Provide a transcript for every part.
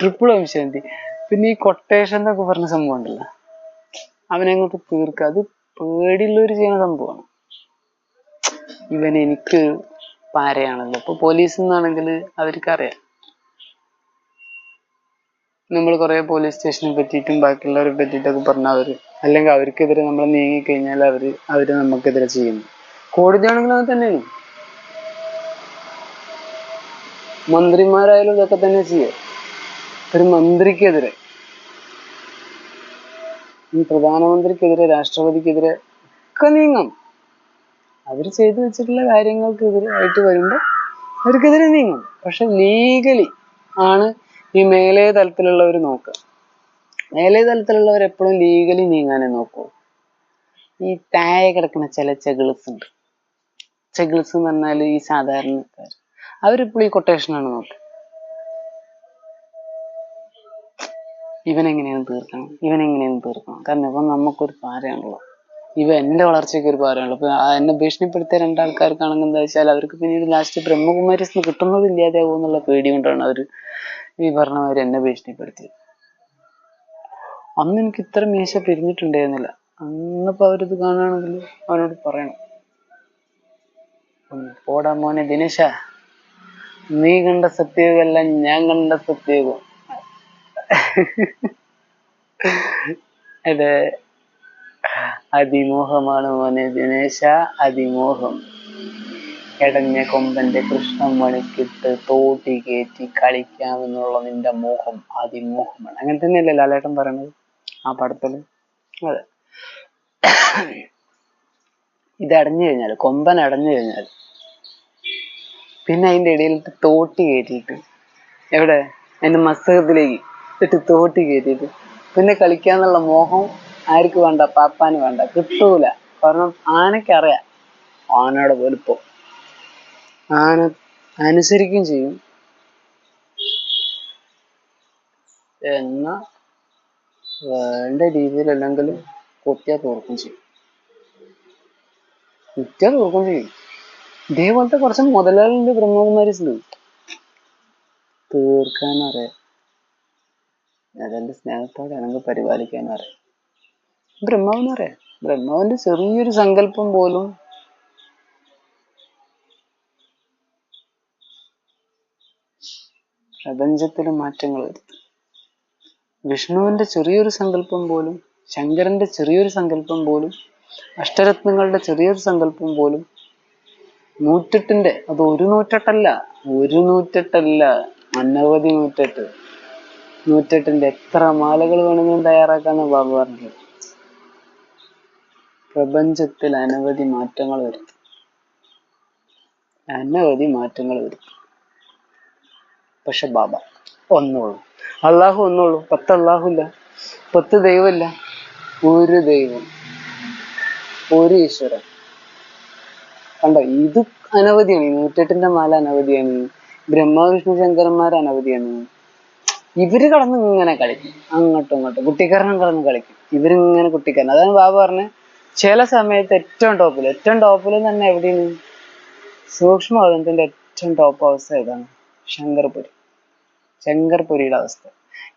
Triple വംശാന്തി പിന്നെ ഈ quotation എന്നൊക്കെ പറഞ്ഞ സംഭവം ഉണ്ടല്ലോ. അവനങ്ങോട്ട് തീർക്കുക. അത് പേടിയുള്ളവർ ചെയ്യുന്ന സംഭവമാണ്. ഇവൻ എനിക്ക് പാരയാണല്ലോ. ഇപ്പൊ പോലീസ് എന്നാണെങ്കിൽ അവർക്കറിയാം. നമ്മൾ കുറെ പോലീസ് സ്റ്റേഷനെ പറ്റിയിട്ടും ബാക്കിയുള്ളവരെ പറ്റിയിട്ടൊക്കെ പറഞ്ഞാൽ അവർ. അല്ലെങ്കിൽ അവർക്കെതിരെ നമ്മൾ നീങ്ങി കഴിഞ്ഞാൽ അവർ അവർ നമുക്കെതിരെ ചെയ്യുന്നു. കോടതി അത് തന്നെയാണ്. മന്ത്രിമാരായാലും ഇതൊക്കെ തന്നെ ചെയ്യുക ഒരു മന്ത്രിക്കെതിരെ ഈ പ്രധാനമന്ത്രിക്കെതിരെ രാഷ്ട്രപതിക്കെതിരെ ഒക്കെ നീങ്ങും. അവർ ചെയ്തു വെച്ചിട്ടുള്ള കാര്യങ്ങൾക്കെതിരെ ആയിട്ട് വരുമ്പോൾ അവർക്കെതിരെ നീങ്ങും. പക്ഷെ ലീഗലി ആണ് ഈ മേലേ തലത്തിലുള്ളവർ നോക്കുക. മേലേ തലത്തിലുള്ളവർ എപ്പോഴും ലീഗലി നീങ്ങാനേ നോക്കൂ. ഈ താഴെ കിടക്കുന്ന ചില ചെകിൾസ് ഉണ്ട്. ചെകിൾസ് എന്ന് പറഞ്ഞാൽ ഈ സാധാരണക്കാർ അവരിപ്പോഴും ഈ കൊട്ടേഷനാണ് നോക്കുക. ഇവനെങ്ങനെയാണ് തീർക്കണം? ഇവനെങ്ങനെയാണ് തീർക്കണം? കാരണം ഇവൻ നമുക്കൊരു പാരയാണല്ലോ ഇവ എന്റെ വളർച്ചയ്ക്ക് ഒരു പാരയാണല്ലോ അപ്പൊ ആ എന്നെ ഭീഷണിപ്പെടുത്തിയ രണ്ടാൾക്കാർക്കാണെങ്കിൽ എന്താ വെച്ചാൽ അവർക്ക് പിന്നീട് ലാസ്റ്റ് ബ്രഹ്മകുമാരിസ് കിട്ടുന്നത് ഇല്ലാതെയാവും എന്നുള്ള പേടി കൊണ്ടാണ് അവർ ഈ പറഞ്ഞവർ എന്നെ ഭീഷണിപ്പെടുത്തിയത്. അന്ന് എനിക്ക് ഇത്ര മീശ പിരിഞ്ഞിട്ടുണ്ടായിരുന്നില്ല. അന്നിപ്പോ അവരിത് കാണുകയാണെങ്കിൽ അവനോട് പറയണം. പോടാ മോനെ ദിനേശ. നീ കണ്ട സത്യയുഗമല്ല ഞാൻ കണ്ട സത്യയുഗം. അതെ അതിമോഹമാണ് മോനെ ദിനേശ അതിമോഹം. എടഞ്ഞ കൊമ്പന്റെ കൃഷ്ണൻ മണിക്കിട്ട് തോട്ടി കയറ്റി കളിക്കാമെന്നുള്ള നിന്റെ മോഹം അതിമോഹമാണ്. അങ്ങനെ തന്നെയല്ലേ ലാലേട്ടൻ പറയുന്നത് ആ പടത്തിൽ? അതെ. ഇത് അടഞ്ഞു കഴിഞ്ഞാൽ കൊമ്പൻ അടഞ്ഞു കഴിഞ്ഞാൽ പിന്നെ അതിന്റെ ഇടയിലിട്ട് തോട്ടി കയറ്റിയിട്ട് എവിടെ? അതിന്റെ മസ്തകത്തിലേക്ക് ഇട്ട് തോട്ടി കയറ്റിയിട്ട് പിന്നെ കളിക്കാന്നുള്ള മോഹം ആർക്ക് വേണ്ട? പാപ്പാന് വേണ്ട. കിട്ടൂല. കാരണം ആനക്കറിയ ആനയുടെ വലുപ്പം. ആന അനുസരിക്കുകയും ചെയ്യും. എന്ന വേണ്ട രീതിയിലല്ലെങ്കിൽ കുത്തിയാ തോർക്കും ചെയ്യും. കുത്തിയാ തോർക്കും ചെയ്യും. ഇതേപോലത്തെ കുറച്ച് മുതലാളിന്റെ തീർക്കാൻ തീർക്കാനറിയാം അതെന്റെ സ്നേഹത്തോടെ ആണെങ്കിൽ പരിപാലിക്കാൻ അറിയാം. ബ്രഹ്മാവിനറിയാം ബ്രഹ്മാവിന്റെ ചെറിയൊരു സങ്കല്പം പോലും. പ്രപഞ്ചത്തിൽ മാറ്റങ്ങൾ വരുത്തും. വിഷ്ണുവിന്റെ ചെറിയൊരു സങ്കല്പം പോലും ശങ്കരന്റെ ചെറിയൊരു സങ്കല്പം പോലും അഷ്ടരത്നങ്ങളുടെ ചെറിയൊരു സങ്കല്പം പോലും നൂറ്റെട്ടിന്റെ അത് ഒരു നൂറ്റെട്ടല്ല ഒരു നൂറ്റെട്ടല്ല അനവധി നൂറ്റെട്ട്. നൂറ്റെട്ടിന്റെ എത്ര മാലകൾ വേണമെങ്കിലും തയ്യാറാക്കാന്ന് ബാബു പറഞ്ഞത് പ്രപഞ്ചത്തിൽ അനവധി മാറ്റങ്ങൾ വരും. അനവധി മാറ്റങ്ങൾ വരും. പക്ഷെ ബാബ ഒന്നുള്ളൂ അള്ളാഹു ഒന്നുള്ളൂ പത്ത് അള്ളാഹു ഇല്ല പത്ത് ദൈവമില്ല. ഒരു ദൈവം. ഒരു ഈശ്വരൻ. കണ്ടോ? ഇത് അനവധിയാണ്. നൂറ്റെട്ടിന്റെ മാല അനവധിയാണ്. ബ്രഹ്മ വിഷ്ണു ശങ്കരന്മാർ അനവധിയാണ്. ഇവർ കടന്ന് ഇങ്ങനെ കളിക്കും. അങ്ങോട്ടും ഇങ്ങോട്ടും. കുട്ടിക്കാരനും കടന്ന് കളിക്കും. ഇവരിങ്ങനെ കുട്ടിക്കാരൻ അതാണ് ബാബു പറഞ്ഞ ചില സമയത്ത് ഏറ്റവും ടോപ്പിൽ ഏറ്റവും ടോപ്പിൽ തന്നെ എവിടെയാണ്? സൂക്ഷ്മവാദത്തിന്റെ ഏറ്റവും ടോപ്പ് അവസ്ഥ ഇതാണ് ശങ്കർപുരി. ശങ്കർപുരിയുടെ അവസ്ഥ.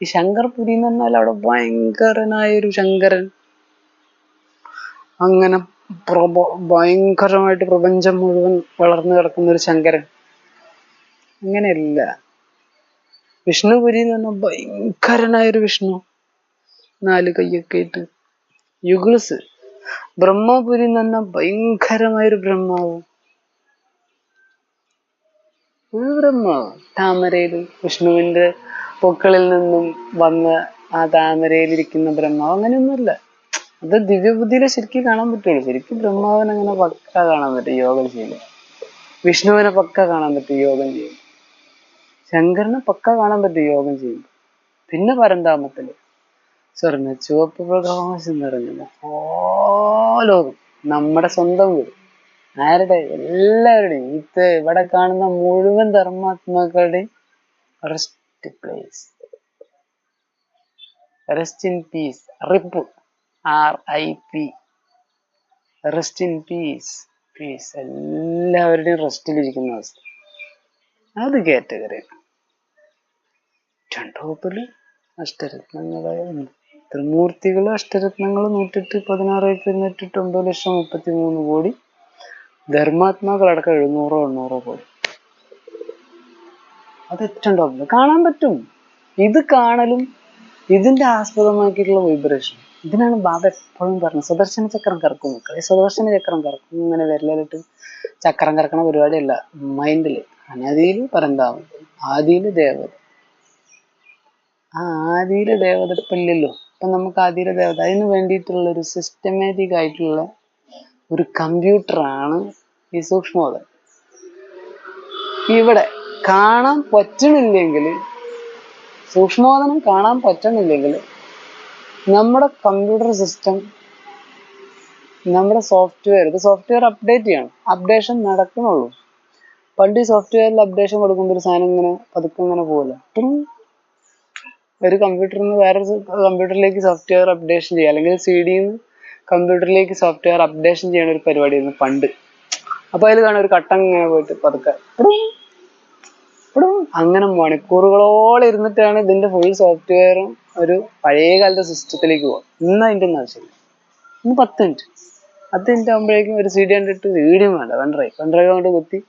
ഈ ശങ്കർപുരി എന്ന് പറഞ്ഞാൽ അവിടെ ഭയങ്കരനായ ഒരു ശങ്കരൻ. അങ്ങനെ ഭയങ്കരമായിട്ട് പ്രപഞ്ചം മുഴുവൻ വളർന്നു കിടക്കുന്ന ഒരു ശങ്കരൻ. അങ്ങനെയല്ല. വിഷ്ണുപുരി എന്ന് പറഞ്ഞാൽ ഭയങ്കരനായ ഒരു വിഷ്ണു. നാല് കൈയൊക്കെ ഇട്ട്. യുഗിൾസ്. ബ്രഹ്മപുരി എന്ന് പറഞ്ഞാൽ ഭയങ്കരമായൊരു ബ്രഹ്മാവ്. ഒരു ബ്രഹ്മാവ്. താമരയിൽ വിഷ്ണുവിന്റെ പൊക്കളിൽ നിന്നും വന്ന് ആ താമരയിലിരിക്കുന്ന ബ്രഹ്മാവ് അങ്ങനെയൊന്നുമില്ല. അത് ദിവ്യബുദ്ധിയിലെ ശരിക്കും കാണാൻ പറ്റുള്ളൂ. ശരിക്കും ബ്രഹ്മാവിനെ അങ്ങനെ പക്ക കാണാൻ പറ്റും യോഗം ചെയ്യൽ വിഷ്ണുവിനെ പക്ക കാണാൻ പറ്റും യോഗം ചെയ്യും ശങ്കരനെ പക്ക കാണാൻ പറ്റും യോഗം ചെയ്യും. പിന്നെ പരന്താമത്തിൽ സ്വർണ ചുവപ്പ് പ്രകാശം നിറഞ്ഞ ലോകം നമ്മുടെ സ്വന്തം വീട്. ആരുടെ? എല്ലാവരുടെയും. ഇത് ഇവിടെ കാണുന്ന മുഴുവൻ ധർമാത്മാക്കളുടെയും rest place rest in peace rip. R I P rest in peace peace എല്ലാവരുടെയും റെസ്റ്റിലിരിക്കുന്ന അവസ്ഥ. അത് കാറ്റഗറി. ഏറ്റവും ടോപ്പിൽ അഷ്ടരത്നങ്ങളായ ത്രിമൂർത്തികൾ അഷ്ടരത്നങ്ങൾ നൂറ്റെട്ട് പതിനാറ് ഇരുന്നൂറ്റെട്ട് ഒമ്പത് ലക്ഷം മുപ്പത്തി മൂന്ന് കോടി ധർമാത്മാക്കളടക്കം എഴുന്നൂറോ എണ്ണൂറോ കോടി. അത് ഏറ്റവും ടോപ്പിൽ കാണാൻ പറ്റും. ഇത് കാണലും ഇതിന്റെ ആസ്പദമാക്കിയിട്ടുള്ള വൈബ്രേഷൻ ഇതിനാണ് ബാബ എപ്പോഴും പറഞ്ഞത്. സുദർശന ചക്രം കറക്കും മക്കളെ. സുദർശന ചക്രം കറക്കും. ഇങ്ങനെ വിരലിട്ട് ചക്രം കറക്കണ പരിപാടിയല്ല. മൈൻഡിൽ അനതിയിൽ പരന്താവും ആദിയിൽ ദേവത. ആ ആദിയിലെ ദേവത ഇപ്പൊ ഇല്ലല്ലോ ഇപ്പൊ നമുക്ക് ആദിയിലെ ദേവത. അതിന് വേണ്ടിയിട്ടുള്ള ഒരു സിസ്റ്റമാറ്റിക് ആയിട്ടുള്ള ഒരു കമ്പ്യൂട്ടറാണ് ഈ സൂക്ഷ്മോദയം. ഇവിടെ കാണാൻ പറ്റണില്ലെങ്കിൽ സൂക്ഷ്മോദനം കാണാൻ പറ്റണില്ലെങ്കിൽ നമ്മുടെ കമ്പ്യൂട്ടർ സിസ്റ്റം നമ്മുടെ സോഫ്റ്റ്വെയർ ഇത് സോഫ്റ്റ്വെയർ അപ്ഡേറ്റ് ചെയ്യണം. അപ്ഡേഷൻ നടക്കണുള്ളൂ. പണ്ട് ഈ സോഫ്റ്റ്വെയറിൽ അപ്ഡേഷൻ കൊടുക്കുമ്പോൾ ഒരു സാധനം ഇങ്ങനെ പതുക്കെ ഇങ്ങനെ പോകല ഒരു കമ്പ്യൂട്ടറിൽ നിന്ന് വേറൊരു കമ്പ്യൂട്ടറിലേക്ക് സോഫ്റ്റ്വെയർ അപ്ഡേഷൻ ചെയ്യുക അല്ലെങ്കിൽ സി നിന്ന് കമ്പ്യൂട്ടറിലേക്ക് സോഫ്റ്റ്വെയർ അപ്ഡേഷൻ ചെയ്യുന്ന ഒരു പരിപാടിയായിരുന്നു പണ്ട്. അപ്പൊ അതിൽ കാണാൻ ഒരു കട്ടൻ ഇങ്ങനെ പോയിട്ട് പതുക്കെ. അങ്ങനെ മണിക്കൂറുകളോളം ഇരുന്നിട്ടാണ് ഇതിന്റെ ഫുൾ സോഫ്റ്റ്വെയറും ഒരു പഴയ കാലത്തെ സിസ്റ്റത്തിലേക്ക് പോകും ഇന്ന് അതിന്റെ ഒന്നും ആവശ്യമില്ല. ഇന്ന് പത്ത് മിനിറ്റ് പത്ത് മിനിറ്റ് ആകുമ്പോഴേക്കും ഒരു സി ഡി കണ്ടിട്ട് വീഡിയോ വേണ്ട. പെൺഡ്രൈവ് പെൺഡ്രൈവ് കൊണ്ട് കുത്തി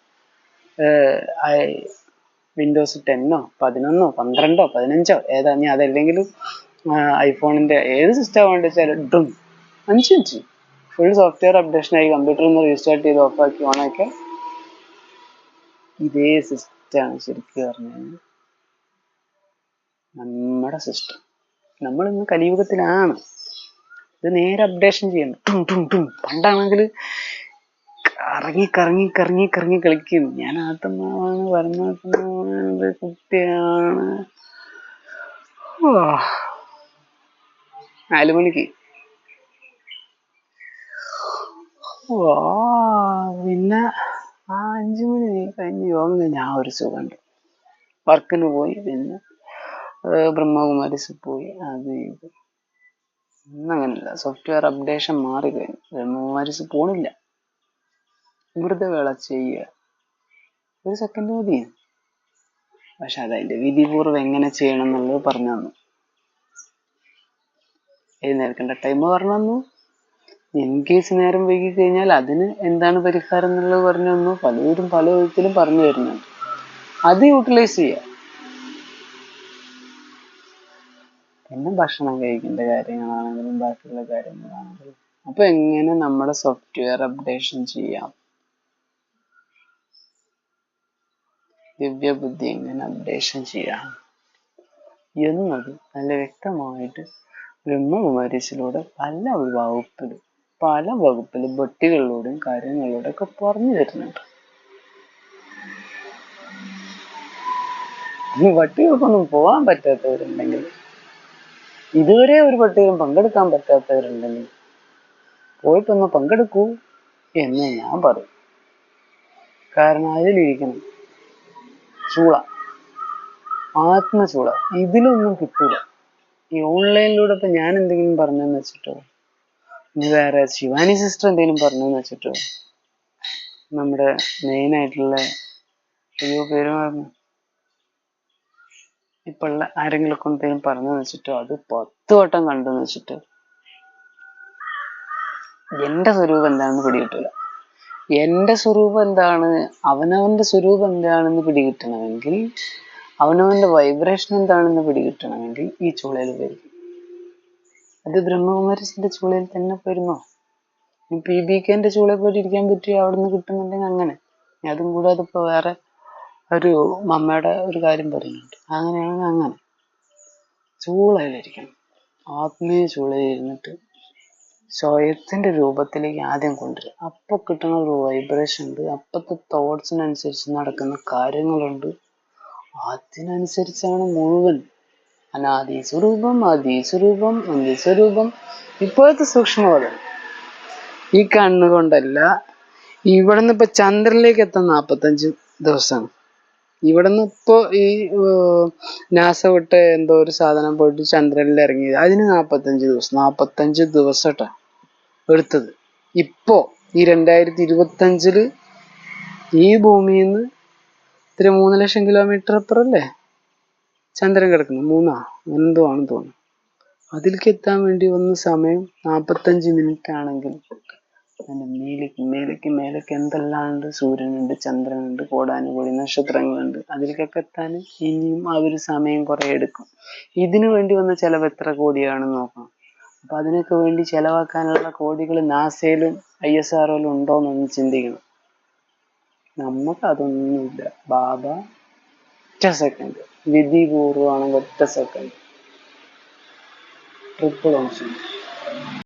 വിൻഡോസ് ടെന്നോ പതിനൊന്നോ പന്ത്രണ്ടോ പതിനഞ്ചോ ഏതാ ഇനി അതല്ലെങ്കിലും ഐഫോണിന്റെ ഏത് സിസ്റ്റം വേണ്ട വെച്ചാലും ഡും അഞ്ച് മിനിറ്റ്. ഫുൾ സോഫ്റ്റ്വെയർ അപ്ഡേഷൻ ആയി കമ്പ്യൂട്ടറിൽ നിന്ന് റീസ്റ്റാർട്ട് ചെയ്ത് ഓഫാക്കി ഓണാക്കി ഇതേ സിസ്റ്റമാണ് ശരിക്കും പറഞ്ഞാൽ നമ്മുടെ സിസ്റ്റം നമ്മൾ ഇന്ന് കലിയുഗത്തിലാണ്. ഇത് നേരെ അപ്ഡേഷൻ ചെയ്യണം. ടും ടും ടും പണ്ടാണെങ്കിൽ കറങ്ങി കറങ്ങി കറങ്ങി കറങ്ങി കളിക്കും. ഞാൻ ആത്മാവാണ് പരമാത്മാവാണ് കുട്ടിയാണ്. നാല് മണിക്ക്. പിന്നെ ആ അഞ്ചു മണി കഴിഞ്ഞ് യോഗം കഴിഞ്ഞ് ആ ഒരു സുഖമുണ്ട് വർക്കിന് പോയി പിന്നെ ബ്രഹ്മകുമാരിസ് പോയി അത് ഇത് ഇന്നങ്ങനല്ല സോഫ്റ്റ്വെയർ അപ്ഡേഷൻ മാറി കഴിഞ്ഞു. ബ്രഹ്മകുമാരിസ് പോണില്ല. വെറുതെ വേള ചെയ്യുക. ഒരു സെക്കൻഡ് മതി. പക്ഷെ അതതിന്റെ വിധിപൂർവം എങ്ങനെ ചെയ്യണം എന്നുള്ളത് പറഞ്ഞു തന്നു. എഴുന്നേൽക്കേണ്ട ടൈം പറഞ്ഞു തന്നു. ഇൻ കേസ് നേരം വൈകി കഴിഞ്ഞാൽ അതിന് എന്താണ് പരിഹാരം എന്നുള്ളത് പറഞ്ഞു തന്നു. പലരും പല വിധത്തിലും പറഞ്ഞു തരുന്നുണ്ട്. അത് യൂട്ടിലൈസ് ചെയ്യുക. പിന്നെ ഭക്ഷണം കഴിക്കേണ്ട കാര്യങ്ങളാണെങ്കിലും ബാക്കിയുള്ള കാര്യങ്ങളാണെങ്കിലും. അപ്പൊ എങ്ങനെ നമ്മുടെ സോഫ്റ്റ്വെയർ അപ്ഡേഷൻ ചെയ്യാം? ദിവ്യബുദ്ധി എങ്ങനെ അപ്ഡേഷൻ ചെയ്യാം? എന്നത് നല്ല വ്യക്തമായിട്ട് ബ്രഹ്മകുമാരീസിലൂടെ പല വകുപ്പിലും പല വകുപ്പിലും ബട്ടികളിലൂടെയും കാര്യങ്ങളിലൂടെ ഒക്കെ പറഞ്ഞു തരുന്നുണ്ട്. ഈ വട്ടികൾക്കൊന്നും പോകാൻ പറ്റാത്തവരുണ്ടെങ്കിൽ ഇതുവരെ ഒരു പട്ടികയും പങ്കെടുക്കാൻ പറ്റാത്തവരുണ്ടെങ്കിൽ പോയിട്ടൊന്ന് പങ്കെടുക്കൂ എന്ന് ഞാൻ പറയും. കാരണം അതിലിരിക്കണം. ചൂള. ആത്മചൂള ഇതിലൊന്നും കിട്ടൂല. ഈ ഓൺലൈനിലൂടെ ഇപ്പൊ ഞാൻ എന്തെങ്കിലും പറഞ്ഞെന്ന് വെച്ചിട്ടോ ഇനി വേറെ ശിവാനി സിസ്റ്റർ എന്തെങ്കിലും പറഞ്ഞെന്ന് വെച്ചിട്ടോ നമ്മുടെ മെയിൻ ആയിട്ടുള്ള അയ്യോ പേര് ഇപ്പൊ ഉള്ള ആരെങ്കിലുമൊക്കെ എന്തെങ്കിലും പറഞ്ഞെന്ന് വെച്ചിട്ടോ അത് പത്ത് വട്ടം കണ്ടെന്ന് വെച്ചിട്ട്. എന്റെ സ്വരൂപം എന്താണെന്ന് പിടികിട്ടില്ല എന്റെ സ്വരൂപം എന്താണ്? അവനവന്റെ സ്വരൂപം എന്താണെന്ന് പിടികിട്ടണമെങ്കിൽ അവനവന്റെ വൈബ്രേഷൻ എന്താണെന്ന് പിടികിട്ടണമെങ്കിൽ ഈ ചൂളയിൽ വരും. അത് ബ്രഹ്മകുമാരസിന്റെ ചൂളയിൽ തന്നെ പോയിരുന്നോ പി ബി കെന്റെ ചൂളയിൽ പോയിട്ട് ഇരിക്കാൻ പറ്റി അവിടെ നിന്ന് കിട്ടുന്നുണ്ടെങ്കിൽ അങ്ങനെ. അതും കൂടാതെ ഇപ്പൊ വേറെ ഒരു മമ്മയുടെ ഒരു കാര്യം പറയുന്നുണ്ട്. അങ്ങനെയാണെങ്കിൽ അങ്ങനെ. ചൂളയിലിരിക്കണം ആത്മീയ ചൂളയിൽ ഇരുന്നിട്ട് സ്വയത്തിന്റെ രൂപത്തിലേക്ക് ആദ്യം കൊണ്ടുവരിക അപ്പോൾ കിട്ടുന്ന ഒരു വൈബ്രേഷൻ ഉണ്ട്. അപ്പത്തെ തോട്ട്സിനനുസരിച്ച് നടക്കുന്ന കാര്യങ്ങളുണ്ട്. അതിനനുസരിച്ചാണ് മുഴുവൻ. അനാദി സ്വരൂപം ആദി സ്വരൂപം അന്തി സ്വരൂപം ഇപ്പോഴത്തെ സൂക്ഷ്മബോധം. ഈ കണ്ണുകൊണ്ടല്ല ഇവിടുന്ന് ഇപ്പൊ ചന്ദ്രനിലേക്ക് എത്താൻ നാപ്പത്തഞ്ച് ദിവസമാണ്. ഇവിടുന്ന് ഇപ്പൊ ഈ ഏർ, നാസ വിട്ട് എന്തോ ഒരു സാധനം പോയിട്ട് ചന്ദ്രനിൽ ഇറങ്ങിയത്. അതിന് നാപ്പത്തഞ്ച് ദിവസം നാൽപ്പത്തഞ്ച് ദിവസം ട്ടാ എടുത്തത്. ഇപ്പോ ഈ രണ്ടായിരത്തി ഇരുപത്തഞ്ചിൽ ഈ ഭൂമിയിൽ നിന്ന് ഇത്തിരി മൂന്ന് ലക്ഷം കിലോമീറ്റർ അപ്പുറല്ലേ? ചന്ദ്രൻ കിടക്കുന്നു. മൂന്നാ? എന്തോ ആണെന്ന് തോന്നുന്നു. അതിലേക്ക് എത്താൻ വേണ്ടി വന്ന സമയം നാൽപ്പത്തഞ്ച് മിനിറ്റ് ആണെങ്കിൽ അതിന്റെ മേലേക്ക് മേലേക്ക് മേലേക്ക് എന്തെല്ലാം ഉണ്ട് സൂര്യനുണ്ട് ചന്ദ്രനുണ്ട് കോടാനുകോടി നക്ഷത്രങ്ങളുണ്ട്. അതിലേക്കൊക്കെ എത്താൻ ഇനിയും ആ ഒരു സമയം കുറെ എടുക്കും. ഇതിനു വേണ്ടി വന്ന ചിലവ് എത്ര കോടിയാണെന്ന് നോക്കണം. അപ്പൊ അതിനൊക്കെ വേണ്ടി ചിലവാക്കാനുള്ള കോടികൾ നാസയിലും ഐ എസ് ആർഒയിലും ഉണ്ടോയെന്നൊന്ന് ചിന്തിക്കണം. നമുക്ക് അതൊന്നുമില്ല. ബാബ ഒറ്റ സെക്കൻഡ് വിധിപൂർവമാണെങ്കിൽ ഒറ്റ സെക്കൻഡ് ട്രിപ്പിൾ ഓപ്ഷൻ